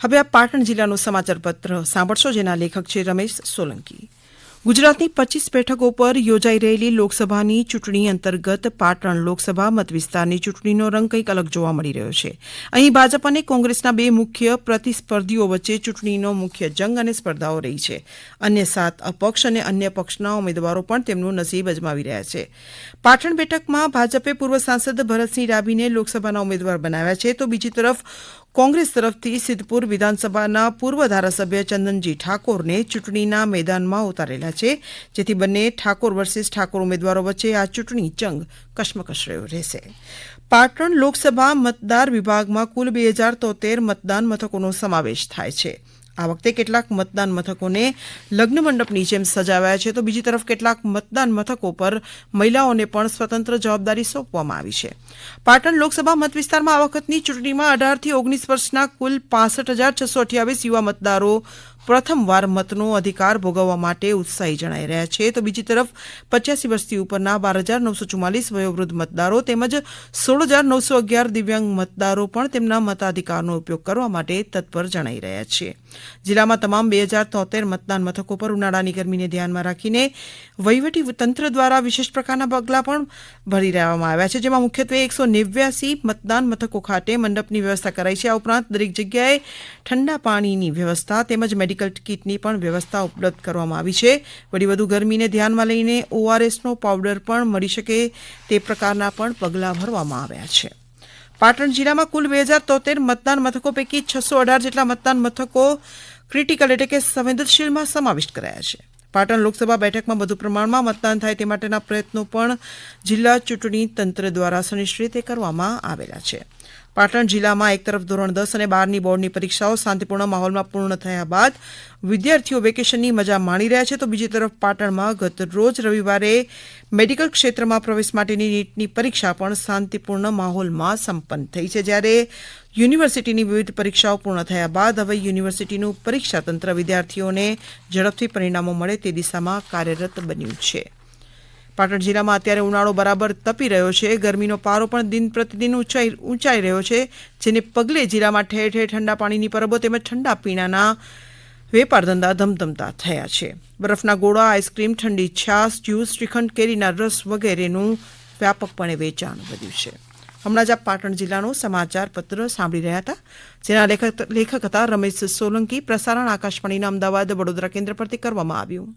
હવે આ પાટણ જિલ્લાનું સમાચારપત્ર સાંભળશો, જેના લેખક છે રમેશ સોલંકી. ગુજરાતની પચીસ બેઠકો પર યોજાઈ રહેલી લોકસભાની ચૂંટણી અંતર્ગત પાટણ લોકસભા મત વિસ્તારની ચૂંટણીનો રંગ કંઈક અલગ જોવા મળી રહ્યો છે. અહીં ભાજપ અને કોંગ્રેસના બે મુખ્ય પ્રતિસ્પર્ધીઓ વચ્ચે ચૂંટણીનો મુખ્ય જંગ અને સ્પર્ધાઓ રહી છે. અન્ય સાત અપક્ષ અને અન્ય પક્ષના ઉમેદવારો પણ તેમનું નસીબ અજમાવી રહ્યા છે. પાટણ બેઠકમાં ભાજપે પૂર્વ સાંસદ ભરતસિંહ ડાભીને લોકસભાના ઉમેદવાર બનાવ્યા છે. તો બીજી તરફ કોંગ્રેસ તરફથી સિદ્ધપુર વિધાનસભાના પૂર્વ ધારાસભ્ય ચંદનજી ઠાકોરને ચૂંટણીના મેદાનમાં ઉતારેલા છે, જેથી બંને ઠાકોર વર્સિસ ઠાકોર ઉમેદવારો વચ્ચે આ ચૂંટણી જંગ કશ્મકશ રહ્યો રહેશે. પાટણ લોકસભા મતદાર વિભાગમાં કુલ બે હજાર તોતેર મતદાન મથકોનો સમાવેશ થાય છે. આ વખતે કેટલાક મતદાન મથકોને લગ્ન મંડપની જેમ સજાવાયા છે. તો બીજી તરફ કેટલાક મતદાન મથકો પર મહિલાઓને પણ સ્વતંત્ર જવાબદારી સોંપવામાં આવી છે. પાટણ લોકસભા મત વિસ્તારમાં આ વખતની ચૂંટણીમાં અઢારથી ઓગણીસ વર્ષના કુલ પાસઠ હજાર છસો અઠ્યાવીસ યુવા મતદારો પ્રથમવાર મતનો અધિકાર ભોગવવા માટે ઉત્સાહી જણાઈ રહ્યા છે. તો બીજી તરફ, પચ્યાસી વર્ષથી ઉપરના બાર હજાર નવસો ચુમ્માલીસ વયોવૃદ્ધ મતદારો તેમજ સોળ હજાર નવસો અગિયાર દિવ્યાંગ મતદારો પણ તેમના મતાધિકારનો ઉપયોગ કરવા માટે તત્પર જણાઈ રહ્યા છે. જિલ્લામાં તમામ બે હજાર તોતેર મતદાન મથકો પર ઉનાળાની ગરમીને ધ્યાનમાં રાખીને વહીવટી તંત્ર દ્વારા વિશેષ પ્રકારના પગલાં પણ ભરી રહેવામાં આવ્યા છે. જેમાં મુખ્યત્વે એકસો નેવ્યાસી મતદાન મથકો ખાતે મંડપની વ્યવસ્થા કરાઈ છે. આ ઉપરાંત દરેક જગ્યાએ ઠંડા પાણીની વ્યવસ્થા તેમજ મેડિકલ કિટની પણ વ્યવસ્થા ઉપલબ્ધ કરવામાં આવી છે. વળી વધુ ગરમીને ધ્યાનમાં લઈને ઓઆરએસનો પાવડર પણ મળી શકે તે પ્રકારના પણ પગલાં ભરવામાં આવ્યા છે. પાટણ જિલ્લામાં કુલ બે હજાર તોતેર મતદાન મથકો પૈકી છસો અઢાર જેટલા મતદાન મથકો ક્રિટિકલ એટલે કે સંવેદનશીલમાં સમાવિષ્ટ કરાયા છે. પાટણ લોકસભા બેઠકમાં વધુ પ્રમાણમાં મતદાન થાય તે માટેના પ્રયત્નો પણ જિલ્લા ચૂંટણી તંત્ર દ્વારા સુનિશ્ચિત કરવામાં આવેલા છે. પાટણ જિલ્લામાં એક તરફ ધોરણ દસ અને બારની બોર્ડની પરીક્ષાઓ શાંતિપૂર્ણ માહોલમાં પૂર્ણ થયા બાદ વિદ્યાર્થીઓ વેકેશનની મજા માણી રહ્યા છે, તો બીજી તરફ પાટણમાં ગત રોજ રવિવારે મેડિકલ ક્ષેત્રમાં પ્રવેશ માટેની નીટની પરીક્ષા પણ શાંતિપૂર્ણ માહોલમાં સંપન્ન થઈ છે. જ્યારે યુનિવર્સિટીની વિવિધ પરીક્ષાઓ પૂર્ણ થયા બાદ હવે યુનિવર્સિટીનું પરીક્ષા તંત્ર વિદ્યાર્થીઓને ઝડપથી પરિણામો મળે તે દિશામાં કાર્યરત બન્યું છે. પાટણ જિલ્લામાં અત્યારે ઉનાળો બરાબર તપી રહ્યો છે. ગરમીનો પારો પણ દિન પ્રતિદિન ઊંચાઈ ઊંચાઈ રહ્યો છે, જેને પગલે જિલ્લામાં ઠેર ઠેર ઠંડા પાણીની પરબો તેમજ ઠંડા પીણાના વેપાર ધંધા ધમધમતા થયા છે. બરફના ગોળા, આઈસ્ક્રીમ, ઠંડી છાશ, જ્યુસ, શ્રીખંડ કેરીના રસ વગેરેનું વ્યાપકપણે વેચાણ વધ્યું છે. હમણાં જ આ પાટણ જિલ્લાનો સમાચાર પત્ર સાંભળી રહ્યા હતા, જેના લેખક લેખક હતા રમેશ સોલંકી. પ્રસારણ આકાશવાણીના અમદાવાદ વડોદરા કેન્દ્ર પરથી કરવામાં આવ્યું.